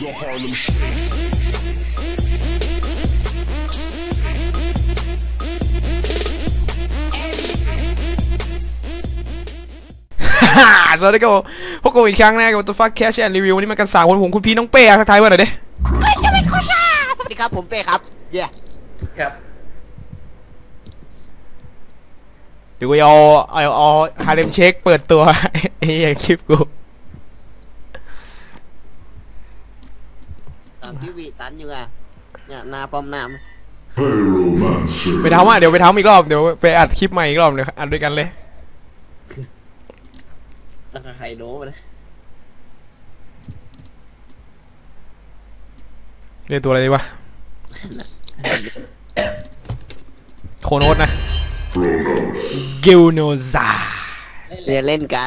the Harlem Shake. สวัสดีครับผมพบกันอีกครั้งนะครับกับตัวฟักแคชแอนรีวิววันนี้มากันสามคนผมคุณพี่น้องเป้ทักทายมาหน่อยดิสวัสดีครับผมเป้ครับ เย้ครับเดี๋ยวกูเอาเอาเอาฮาเลมเช็คเปิดตัวไอ้เหี้ยคลิปกูามที่วีตันอยู่อะเนี่ยหนาปอมน้ Pyromancer. ไปทำอะเดี๋ยวไปทำอีกรอบเดี๋ยวไปอัดคลิปใหม่อีกรอบเดี๋ยวอัดด้วยกันเลยำตั้งแต่ไฮโดมาเลยเรียกตัวอะไรดีวะ โคโนสนะ Chronos. กิลโนซาเรียนเล่นกะ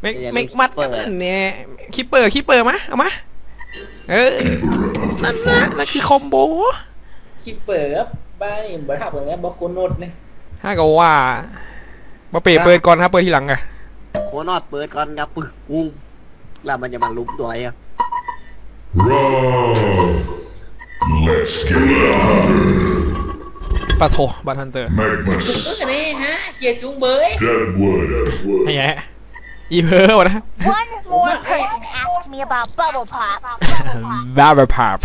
เม็กอย่าลืมเม็กมัดคิปเปอร์ เนี่ยคิปเปอร์คิปเปอร์มาเอามา เออนั่นนะนั่นคือคอมโบคิปเปิดครับบ้านนี่บ่ทับเหมือนกันบ่โคโนดนี่ถ้าก็ว่ามาเปเปิดก่อนครับเปิดทีหลังอะโคนอดเปิดก่อนครับปึกกุ้งแล้วมันจะมาลุมตัวไอ้อะ Run. Let's get it ปะโถบัตฮันเตอร์ Magma เออนี่ฮะเกียรติจุงเบย Deadwood. ไอ้แย่ อีเพ้อวะนะ One more person asked me about bubble pop. บ้าแบบภาพ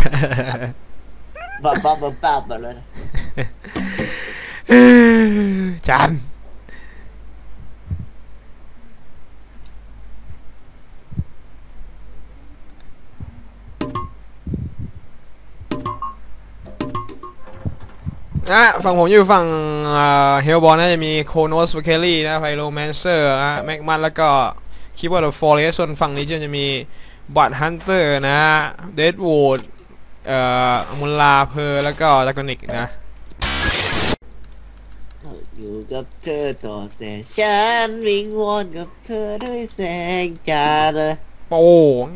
บ้าบ้าบ้าบ้าบ้าเลยนะ จาน นะฝั่งผมอยู่ฝั่งเฮลบอลนะจะมีโคโนสเวเคลลี่นะไพโรแมนเซอร์นะแม็กมันแล้วก็คิดว่าเราฟอร์เรสส่วนฝั่งนี้จะมีบัตฮันเตอร์นะเดดวูดเอ่อมุลลาเพอร์แล้วก็ดากอนิกนะอยู่กับเธอต่อแต่ฉันวิงวอนกับเธอด้วยแสงจ้าเลยโป้ง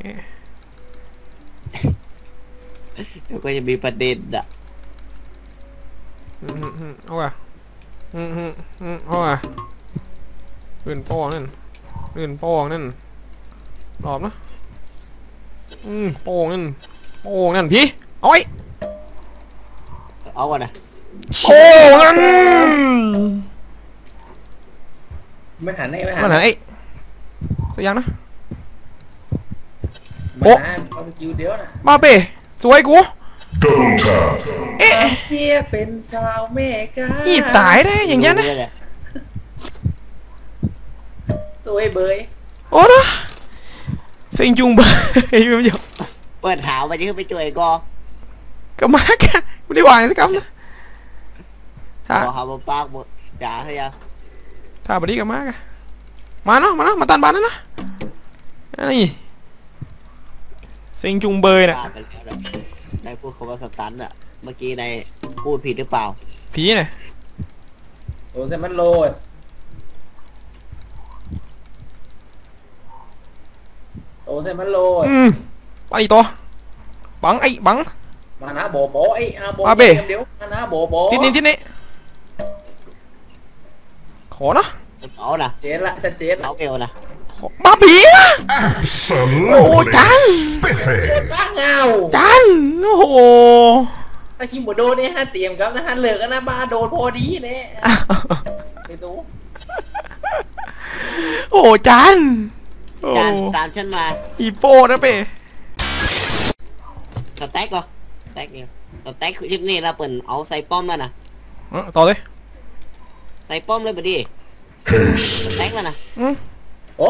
เดี๋ยวก็จะมีประเด็นอะอืมอืมอืม เอาว่ะอืมอืมอืมเอาว่ะลื่นโป้งนั่นลื่นโป้งนั่นหลอบนะอืมโป้งนั่นโป้งนั่นพี่เอาไว้เอาวะนะโป้งนั่นไม่หันได้ไม่หัมันนไหนไอ้สักอย่างนะมาโอ้เอาไปคิวเดียวนะบ้าเป้สวยกู Double tap. เอ๊ะเฮียเป็นสาวเมกาหีบตายได้อย่างเงี้ยนะรู้เลยสวยเบยโอ้นะเซ็งจุงเบยไม่ยอมเปิดถามไปจะขึ้นไปจ่วยกอก็มากอะไม่ได้วางสักคำนะถ้าขอหามาปากหมดจ๋าใช่ยังถ้าบดีก็มากอะมาเนาะมาเนาะมาตันบานนั่นนะนี่เซ็งจุงเบยน่ะปากไปแล้วนะได้พูดคำว่าสตันอะ เมื่อกี้ในพูดผิดหรือเปล่า ผีเนี่ยโอ้เซมันโลดโอ้เซมันโลดอืมไปอีกตัวบังไอ้บัง มานะโบโบไอ้อาโบมาเบ้ เดี๋ยวมานะโบโบที่นี่ที่นี่ขอนะเอานะเจนละชัดเจนละเอาเอวนะขอบ้าผีนะ Absolutely Oh, dang. spiffy. บ้าเงา จันโอ้โห ถ้าคิมบโดนเนี่ยฮะเตรียมครับนะฮะเหลือกันนะบ้าโดนพอดีเนี่ยไปดูโอ้โหจันโอ้จานตามฉันมา อีโป้นะเป้สแต็กเหรอสแต็กเนี่ยสแต็กคลิปนี้เราเปิดเอาใส่ป้อมแล้วนะเอ้าต่อเลย ใส่ป้อมเลยบดี Haste. สแต็กแล้วนะอืมโอ้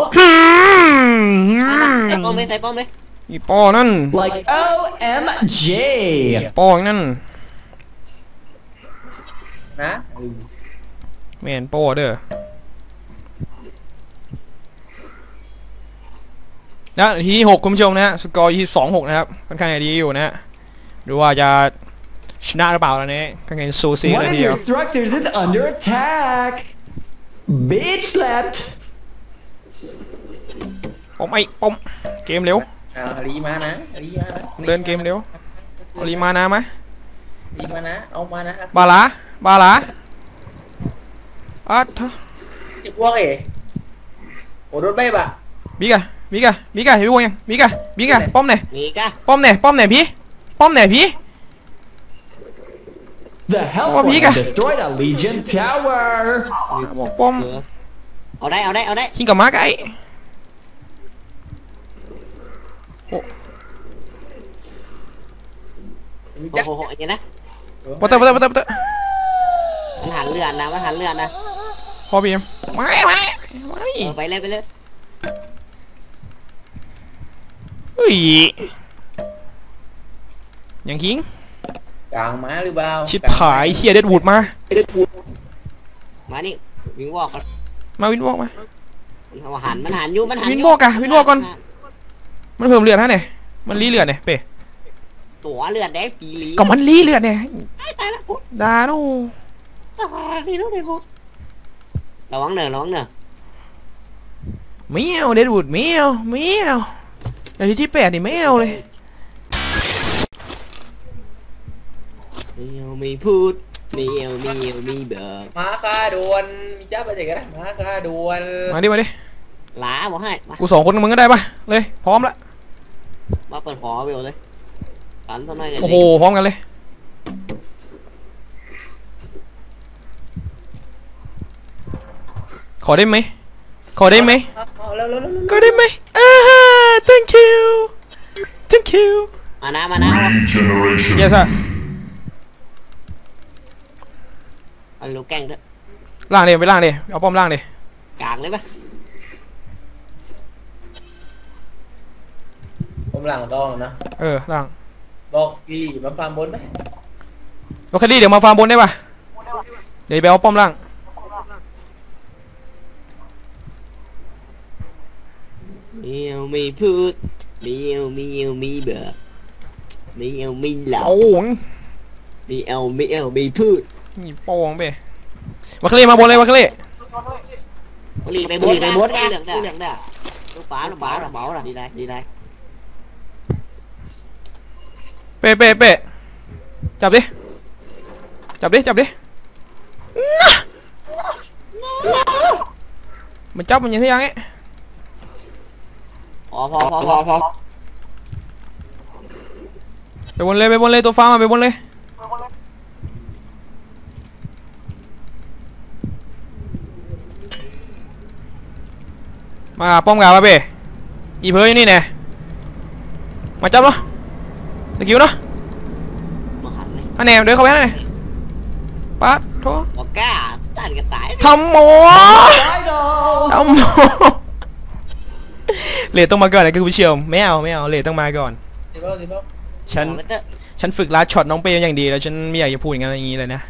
ใส่ป้อมเลยใส่ป้อมเลย อีโป้นั่น Like OMG! โป้นั่นนะแมนโป้เด้อนะทีหกคุณผู้ชมนะฮะสกอร์ที่สองหกนะครับค่อนข้างจะดีอยู่นะฮะดูว่าจะชนะหรือเปล่าตอนนี้ค่อนข้างสูสีเลย One ที of เดียว your structures is under attack! Bitch slapped! ปอมไอ้ปอมเกมเร็ว อ่ารีมานะรีมานะเดินเกมเร็วเอารีมานาไหมรีมานะ เอามานะครับบาลาบาลาอัดจะพวกเอ๋โอ้โดนใบบะบิ๊กอะมิกะมิกะเห็นพี่วงยังมิกะมิกะป้อมไหนมีกะป้อมไหนป้อมไหนพี่ป้อมไหนพี่ The Hellborn Oh, amiga. have destroyed a Legion tower. บอกป้อมเออเอาได้เอาได้เอาได้คิงกับมาไก่ มี โอ้จักโหอย่างนี้นะปะเตอร์ปะเตอร์ปะเตอร์ปะเตอร์มันหันเลือนนะมันหันเลือนนะพอพี่เอ็มไม่ไม่ไม่เออไปเลยไปเลยเฮ้ยยังคิงกลางม้าหรือเปล่าชิดผายเฮียเด็ดวูดมามานี่วิ่งวอกก่อนมาวินวอกมามันหันมันหันอยู่มันหันวินวอกอะวินวอกก่อน มันเพิ่มเลือดฮะเนี่ยมันรีเลือดเนี่ยเป้ตัวเลือดแดงปีหลีก็มันรีเลือดเนี่ยตายตายแล้วกูดาโนตายนี่รู้เลยกูระวังเนอะระวังเนอะเมียวเด็ดวูดเมียวเมียวนาทีที่แปดนี่เมียวเลยเมียวมีพูดเมียวเมียวมีเบิกม้าคาดวนมีจ้าไปเด็กกันม้าคาดวนมาดิมาดิหลาบอกให้มากูสองคนกับมึงก็ได้ปะเลยพร้อมละ มาเปิดขอเบลเลยปันเท่านั้นกันโอ้โหพร้อมกันเลยขอได้ไหมขอได้ไหมเอาเอาแล้วแล้วแล้วก็ได้ไหมอ่า thank you thank you มานะมานะเอา Regeneration. yes sir เอาลูกแกล้งด้วยล่างดิไปล่างดิเอาป้อมล่างดิกลางเลยปะ ผมหลังต้องนะเออล่างบอกอีหลีมาฟาร์มบนไหมโอเคดิเดี๋ยวมาฟาร์มบนได้ปะเดี๋ยวไปเอาป้อมล่างเมียวมีพูดเมียวเมียวมีเบิกเมียวมีเหล่าโอ้ยมีเอลมีเอลมีพูดนี่โป้งไปวาคาเล่มาบนเลยวาคาเล่รีบไปบดไปบดกันเหลืองได้เหลืองได้ลูกป้าลูกป้าลูกเบาล่ะดีได้ดีได้ เป้เป้เป้จับดิ จับดิ จับดิน่ะมันจับมันอยังไงยังไงพอพอพอพอพอไปบนเลยไปบนเลยตัวฟ้ามาไปบนเลย มาป้อมกามาเป้อีเพย์อยู่นี่แน่มาจับเนาะ สกิลเนาะมาหันเลยอันแนวเดินเข้าไปอันไหนปัดโถบอกกล้าตันกันตายทำโม Idol. ทำโมเลดต้องมาก่อนนะคือผู้เชี่ยวไม่เอาไม่เอาเลดต้องมาก่อนสิบเอ็ดสิบเอ็ดฉันเอาไปเถอะฉันฝึกลัดช็อตน้องเป้อย่างดีแล้ว ฉันไม่อยากจะพูดอย่างนั้นอย่างนี้เลยนะ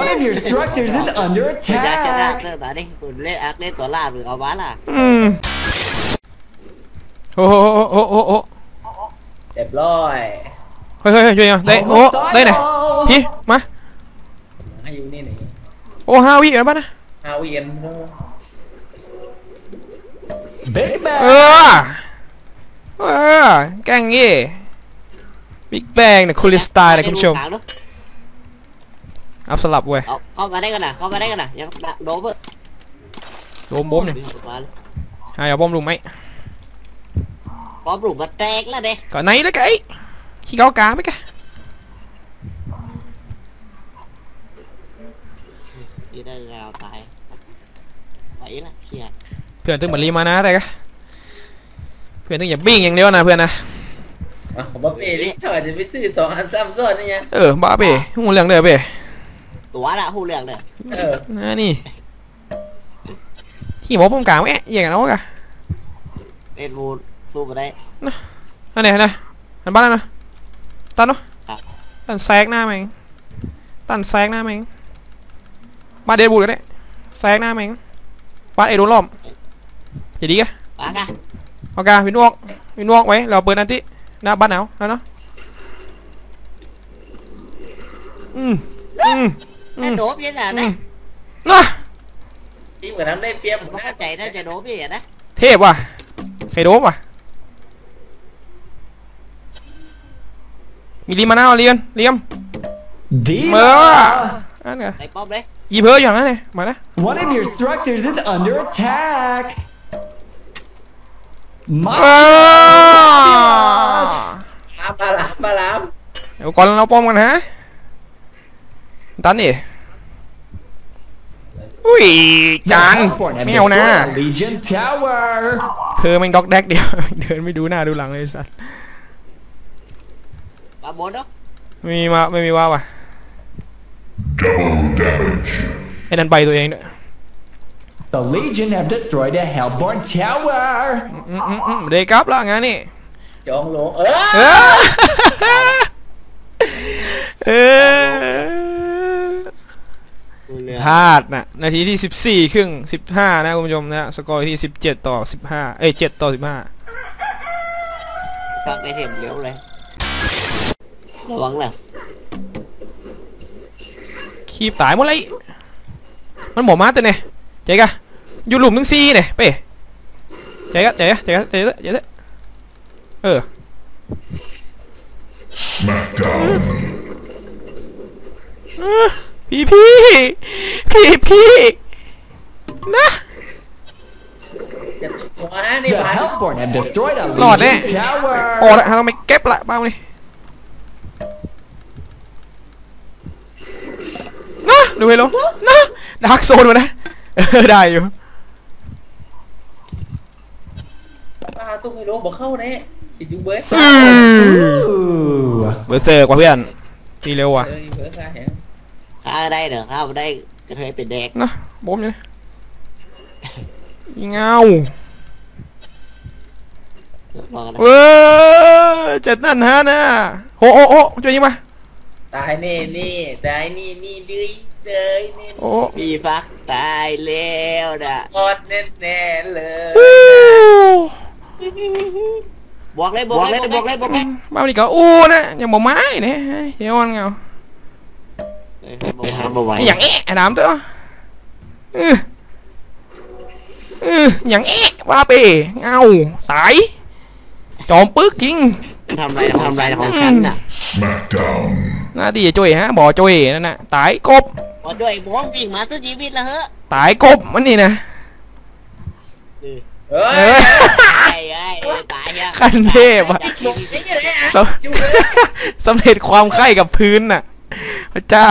One of your structures is under คุณอยากจะได้ attack. เรื่องตอนนี้คุณเล่นอักเล่นตัวลาบหรือเอาบ้าล่ะอืมโอ้โหโอ้โหโอ้โหเรียบร้อยเฮ้ยเฮ้ยเฮ้ยช่วยหน่อยได้โอ้ได้ไหนพี่มาให้อยู่นี่หนึ่งโอ้ห้าวิแล้วป่ะนะฮาเวียน Big เอ Bang. อเออแกล้งงี้บิ๊กแบงเนี่ยคูลิสไตล์นะคุณผู้ชมกลางด้วยอัพสลับเว้ย เอาเข้ามาได้กันนะเข้ามาได้กันนะยังโดบเพิ่มโดมบมเนี่ยมาเลยหายเอาบอมลุมไหมพอปลูกมาแตกแล้วเด้ก่อนไหนแล้วไก่ขี้เกากาไหมกะยี่ได้เงาตายไปละเครียดเพื่อนตึงเหมือนรีมานะแต่กะเพื่อนตึงอย่าบิ้งอย่างเดียวนะเพื่อนนะอะผมว่าเป้ดิถ้าจะไปซื้อสองอันซ้ำซ้อนนี่ยังเออบ้าเป้หูเหลืองเด้อเป้ตัวละหูเรื่องเลยเออนะนี่ขี้หมอป้อมกลางแอะอย่างนั้นวะกะเล่นวูดสู้มาได้นั่นเนี่ยนะหันบ้านแล้วนะ ตันเนาะครับตันแซกหน้าแม่งตันแซกหน้าแม่งบ้านเดดบูดก็ได้แซกหน้าแม่งบ้านเอโดนล้อมจะดีกะปากะเอากาวินวอกวินวอกไว้เราเปิดอันที่หน้าบ้านหนาวแล้วเนาะอืมอืมอืนั่นมโดบยังไงอืนะมน่ะทีมกับน้ำได้เปรียบผมนะเข้าใจน่าจะโดบยังไงนะเทพว่ะใครโดบว่ะ มีลีมานาเอาเรียนเลียมเมื่อ Diva. อันไงไอ้ป๊อปเลยยีเพออย่างนั้นเลยมานะ One of your structures is under attack. Marvelous! มาลามมาลามเดี๋ยวก่อนเราป้อมกันฮะตันดิอุ้ย The จาน Hellborn have ไม่เอานะ destroyed a Legion Tower! เธอแม่งด็อกแดกเดียวเดินไม่ดูหน้าดูหลังเลยไอ้สัส ปาโมดเนาะไม่มีมาไม่มีว่าว่ะ Double damage. ไอ้นั่นใบตัวเองด้วย The Legion have destroyed a Hellborn Tower! อืมอืมอืมเดย์ครับละงานนี่จองหลงเออเออเออดูเรือพลาดน่ะนาทีที่14ครึ่ง15นะคุณผู้ชมนะสกอร์ที่17ต่อ15เอ้ย7ต่อ15ฟังไอเทมเลี้ยวเลย ระวังล่ะคีบตายหมดเลยมันบอกมาแต่เนี่ยเจ๊กะอยู่หลุมถึงซีเนี่ยเป้เจ๊กะเจ๊กะเจ๊กะเจ๊กะเจ๊กะเออ Smackdown. พี่พี่พี่พี่นะจะหัวนี่ The ผ่าน Hellborn have destroyed a Lord, Legion eh. Tower! โอ้ละทำไมเก็บละบ้างนี่ นะดูไปลงนะดาร์กโซนมานะเออได้อยู่ปลาตุ้มไม่รู้บอกเข้าแน่คิดอยู่เบิร์ดอืม Ooh! เบอร์เซอร์กว่าเพื่อนตีเร็วว่ะเอออยู่เบิร์ดค่ะเห็นข้าได้เด้อข้าบ่ได้กระเทยเป็นแดกนะบอมเลยยิงเงาระวังนะเว้ยเจ็ดนั่นฮะนะโอ้โอ้โอ้ช่วยยิงมา ตายนี่นี่ตายนี่นี่ดื้อเดยนี่โอ้พี่ฟักตายแล้วนะกอดแน่แน่ๆเลยอู้บอกเลยบอกเลยบอกเลยบอกเลยบ้านนี้ก็อู้นะยังบ่ไม้เนี่ยเฮียวันเงาเออบอกว่าบอกไว้ไอ้อย่างเอ๊ะไอ้น้ำตัวเออเอออย่างเอ๊ะว่าไปเงาตายจอมปึ๊กจริง ทำไรทำไรของฉันน่ะ Smackdown. หน้าที่จะช่วยฮะบ่อช่วยนั่นน่ะตายกบพอด้วยบ้องวิ่งมาสุดชีวิตแล้วเฮ้อตายกบมันนี่นะเฮ้เอยอตายไอ้ตายอะขั้นเทพอะ หลงนี่ยังไงอะสำ อยู่เลยสำเร็จความไข้กับพื้นน่ะ พระเจ้า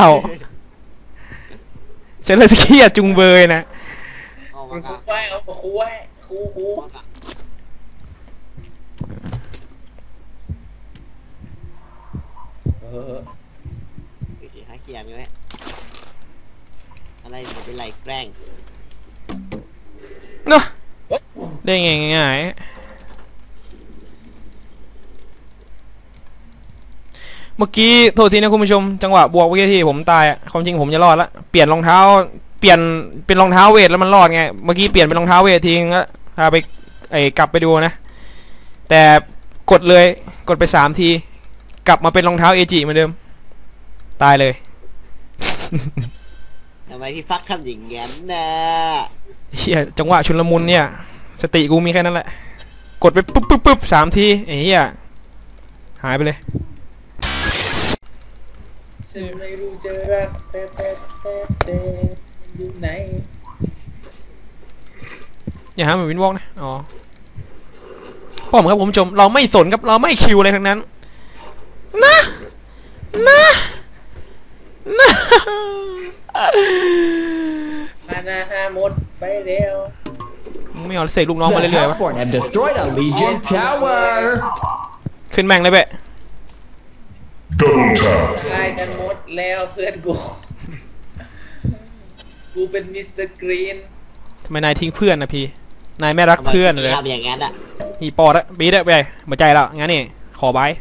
ฉันเลยเครียดจุงเบยนะเอาคุมาณคก่รูอนไว้เอาครูไว้ครูครูเอามาก่อน เออ เฮ้ยหาเขียนเลย อะไรจะเป็นไรแกล้งเนาะได้ไงง่ายๆเมื่อกี้โทษทีนะคุณผู้ชม จังหวะบวกเมื่อกี้ที่ผมตายอะความจริงผมจะรอดละเปลี่ยนรองเท้า เปลี่ยนเป็นรองเท้าเวทแล้วมันรอดไง เมื่อกี้เปลี่ยนเป็นรองเท้าเวททิ้งแล้วพาไปไอ้กลับไปดูนะ แต่กดเลยกดไปสามที กลับมาเป็นรองเท้าเอจิเหมือนเดิม ตายเลย ทำไมพี่ฟักทำอย่างนั้นนะเฮียจังหวะชุนลมุนเนี่ย สติกูมีแค่นั้นแหละ กดไปปุ๊บปุ๊บปุ๊บสามทีไอ้เฮียหายไปเลยฉันไม่รู้จะรักแต่แต่แต่แต่อยู่ไหนอย่าหาเหมือนวินวอกนะอ๋อพ่อผมครับผมผู้ชม เราไม่สนครับเราไม่คิวอะไรทั้งนั้น นะ นะ นะ มานาฮาหมดไปแล้วมึงไม่เอาเสกลูกน้อง The มาเรื่อยๆวะ Hellborn have destroyed a Legion Tower! ขึ้นแม่งเลยเบะ Double tap. ตายกันหมดแล้วเพื่อนกู กูเป็นมิสเตอร์กรีนทำไมนายทิ้งเพื่อนนะพี่ นายไม่รักเพื่อนเลยทำอย่างนั้นอะมีปอดอะบีดอะไปหัวใจแล้วงั้นนี่ ขอบาย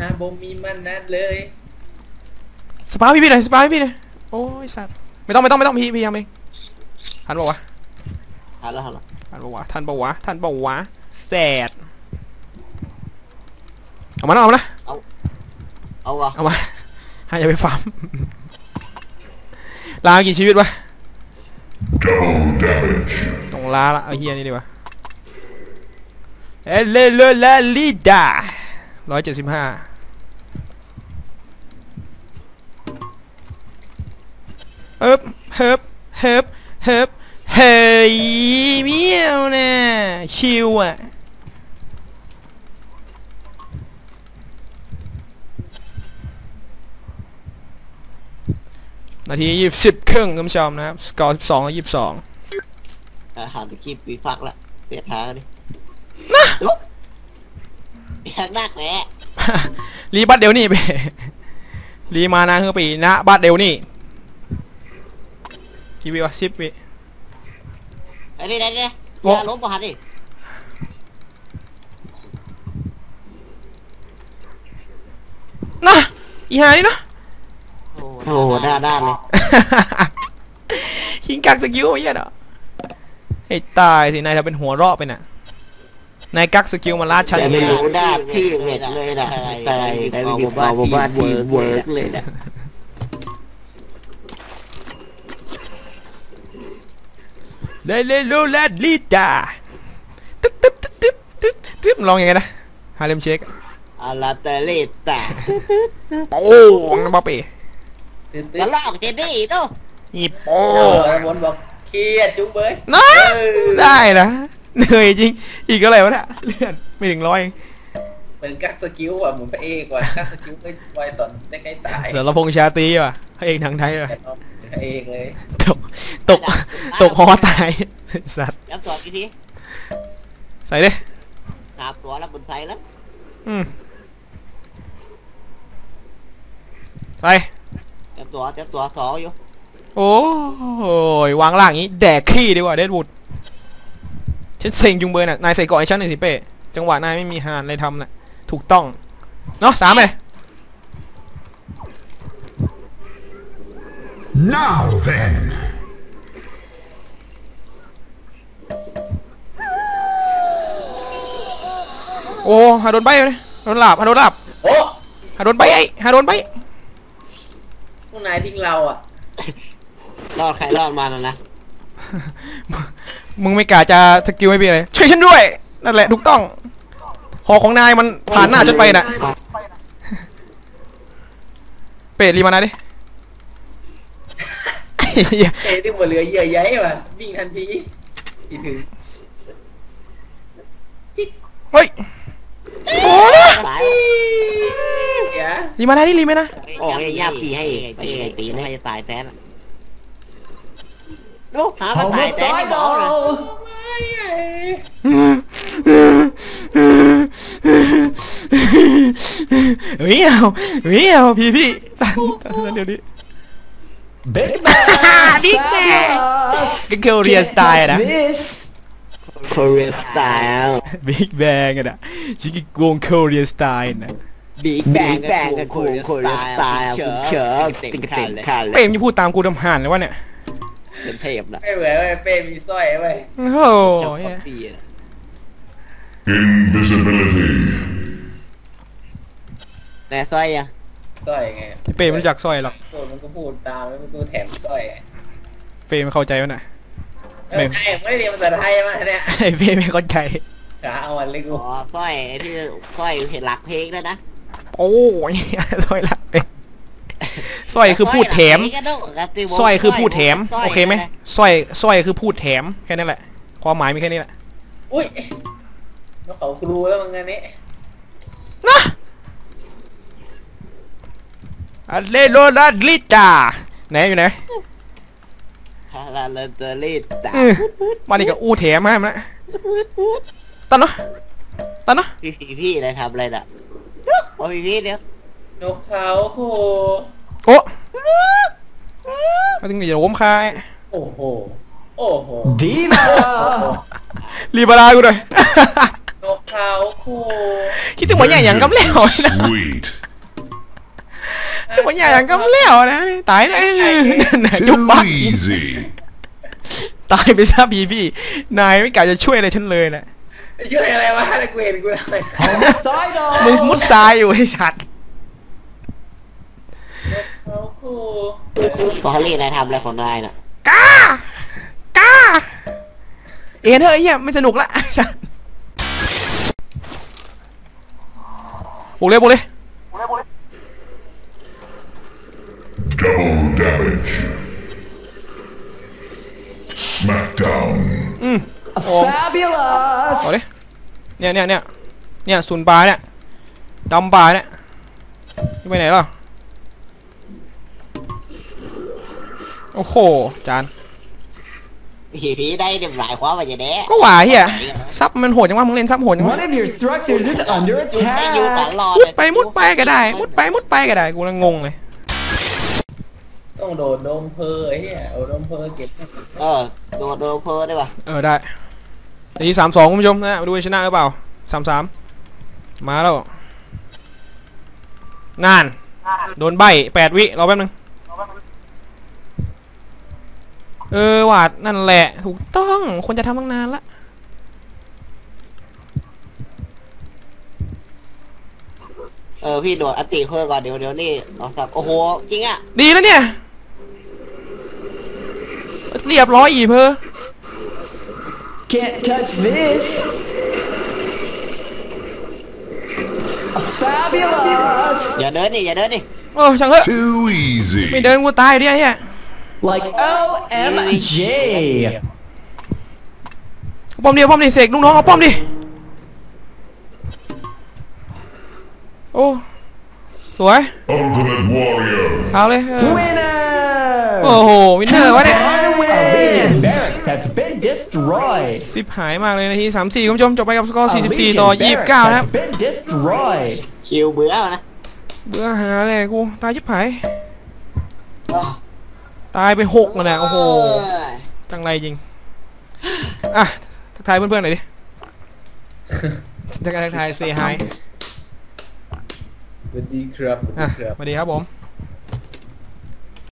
นาบมีมันนั่นเลย สปาพี่พี่หน่อยสปาพี่พี่หน่อยโอ้ยสัตว์ไม่ต้องไม่ต้องไม่ต้องพี่พี่ยังเองทันบอกวะทันแล้วทันแล้วทันบอกวะทันบอกวะทันบอกวะแสดเอามานะเอามานะเอาก่อนเอามาให้อย่าไปฟาร์มลากี่ชีวิตวะ Double damage. ต้องลาละเอาเฮียนี่ดีกว่าเอเลโลลาลิดาร้อยเจ็ดสิบห้า เฮิบเฮิบเฮิบเฮิบเฮ้ยเมียวนะชิวอะนาทียี่สิบครึ่งคุณผู้ชมนะครับสกอร์สิบสองยี่สิบสองอาหารตะกี้ปีพักละเสียทางดิลุกอยากนักแหละรีบัตเดี๋ยวนี้ไปรีมานะคือปีนะบัตเดี๋ยวนี้ กี่วิวะสิบวิไอ้นี่ไอ้นี่โอ้อย่าล้มประหันดินะอีหานี่นะโอ้โหหน้าด้านเลยคิงกักสกิลไอ้เหี้ยเนาะไอ้ตายสินายทำเป็นหัวเราะไปน่ะนายกักสกิลมาลาดชั้นแต่ไม่เนี่ยรู้ด้านที่เห็นเลยนะแต่แต่ไม่มีความว่าทีมเวิร์กเลยนะ เลเลโลแลดลีดาตึ๊ดตึ๊ดตึ๊ดตึ๊ดตึ๊ดตึ๊ดลองยังไงนะฮาเลมเช็คอาลาเตเลตาโอ้งบาเป้ตื่นกตื่ระนลอกเจดี้ตู้นี่โป้โอ้ยบนบอกเครียดจุ้งเบยนะเออได้นะเหนื่อยจริง อีกอะไรวะเนี่ยเลื่อนไม่ถึงร้อยเองเป็นกักสกิลว่ะเหมือนพระเอกว่ะกักสกิลไม่ไวตอนใกล้ๆตายเสือระพงษ์ชาตรีว่ะพระเอกหนังไทยว่ะเป็นพระเอกเลยตกตก ตกหอตายสัตว์ยับตัวกี่ทีใส่ดิสามตัวแล้วบนไซแล้วอืมใส่ยับตัวยับตัวสองอยู่โอ้ยวางล่างอย่างนี้แดกขี้ดีกว่าเดดวูดฉันเซ็งจุงเบยน่ะนายใส่เกาะให้ฉันหน่อยสิเป้จังหวะนายไม่มีหานอะไรทำน่ะถูกต้องเนาะสามเลย Now then. โอ้หาโดนใบเลยโดนหลับหาโดนหลับโอ้หาโดนใบไอ้หาโดนใบพวกนายทิ้งเราอะรอดใครรอดมาแล้วนะ มึงไม่กล้าจะสกิลไม่พี่เลยช่วยฉันด้วยนั่นแหละถูกต้องหอของนายมันผ่านหน้าฉันไปน่ะเป้รีมานาดิเหี้ยเอ้ยที่หมดเหลือเยื่อใยว่ะวิ่งทันทีที่ถึง เฮ้ยโอ้สาย เดี๋ยวรีมานาดิรีมานาโอ้ยย่าปีให้ไปไอ้ปีให้ตายแทนดูหามาตายแทนที่บอกเลยเฮ้ยเอาเฮ้ยเอาพี่พี่ตันตันเดี๋ยวนี้ Big man! Big man! Fabulous! ก็เกลเรียสไตล์นะ Can't touch this! โคเรียสไตล์บิ๊กแบงอะนะชิคกี้วงโคเรียสไตล์นะบิ๊กแบงแบงกับโคเรียสไตล์เฉิบเต็มคันเลยเป้มจะพูดตามกูทำห่านเลยวะเนี่ยเป็นเทพนะไม่เหมือนเว้ยเป้มีสร้อยเว้ยโอ้โหเจ้าป๊อปปี้ Invisibility. แน่สร้อยยังสร้อยไงเป้ไม่รู้จักสร้อยหรอกตัวมันก็พูดตามแล้วมันก็แถมสร้อยไงเป้ไม่เข้าใจวะน่ะ เออใช่ไม่ได้เรียนภาษาไทยมาเนี่ยไอ้เป้ไม่เข้าใจขาเอาวันเลยกูอ๋อสร้อยที่สร้อยเห็นหลักเพลงแล้วนะโอ้ยสร้อยละสร้อยคือพูดแถมสร้อยคือพูดแถมโอเคไหมสร้อยสร้อยคือพูดแถมแค่นั้นแหละ ความหมายมีแค่นี้แหละอุ้ยนกเขาครูแล้วมึงอันนี้นะอันเลโลลาดลิจาไหนอยู่ไหน ฮาลาเลนเตอร์ลิตตาอืมมาดิกับอู้แถมให้มันนะตันเนาะตันเนาะพี่พี่อะไรทำอะไรน่ะโอ้พี่พี่เดี๋ยวนกเขาครูโอ้มาถึงจะล้มคายโอ้โห โอ้โห Diva! รีบารากูหน่อย นกเขาครูคิดถึงว่าอย่างอย่างกำแล้วนะ Sweet. คิดว่าอย่างอย่างกำแล้วนะ ตายนะนั่นน่ะจุ๊บ Too บัก easy. ตายไปซะพี่พี่นายไม่กล้าจะช่วยอะไรฉันเลยนะช่วยอะไรวะแล้วกูเห็นกูทำไม Homicidal! มึงมุดทรายอยู่ไอ้สัตว์เขาครูบอลลี่อะไรทำอะไรของนายน่ะกล้ากล้าเอ็นเถอะไอ้เหี้ยไม่สนุกละบุกเลยบุกเลย Double damage. Smackdown. Fabulous! เอาดิเนี่ยเนี่ยเนี่ยเนี่ยศูนย์ปลาเนี่ยดำปลาเนี่ยไปไหนล่ะโอ้โห จานผีผีได้เดี๋ยวหลายความว่าจะแด้ก็หวาเฮียซับมันโหดจังวะมึงเล่นซับโหดจังวะ One of your structures is under จุดไม่อยู่ฝัน attack. รอมุเลดยไปมุดไปก็ได้ มุดไปมุดไปก็ได้ กูละงงเลย ต้องโดดโดมเพอไอ้เหี้ยเอาโดมเพอเก็บ เออ โดดโดดเพอได้ป่ะเออได้ ทีสามสองคุณผู้ชมนะมาดูว่าชนะหรือเปล่าสามสามมาแล้วนาน โดนใบแปดวิรอแป๊บนึงเออวาดนั่นแหละ ถูกต้องคนจะทำตั้งนานละเออพี่โดดอติเพอก่อนเดี๋ยวเดี๋ยวนี่เอาสับโอ้โหจริงอะ ดีแล้วเนี่ย เรียบร้อยอีเพอ Can't touch this. Fabulous! อย่าเดินนี่อย่าเดินนี่โอ้ช่างเถอะ Too easy. ไม่เดินกูตายดิไอ้เหี้ย Like OMG! ป้อมเดียวป้อมดิเสกลูกน้องเอาป้อมดิโอ้สวย Ultimate warrior. เอาเลยเออ Winner! โอ้โหวินเนอร์วะเนี่ย A Legion barrack has been destroyed. สิบหายมากเลยนาที34คุณผู้ชมจบไปกับสกอร์ A 44 Legion ต่อ barrack 29 นะครับ has been destroyed. คิวเบื่อนะเบื่อหาเลยกู ตายชิบหายอ้าวตายไปหกแล้วนะ โอ้โห จังไรจริง อะ ทักทายเพื่อนๆหน่อยดิ ทักทายทักทายเซฮายสวัสดีครับสวัสอะดีครับ สวัสดีครับผม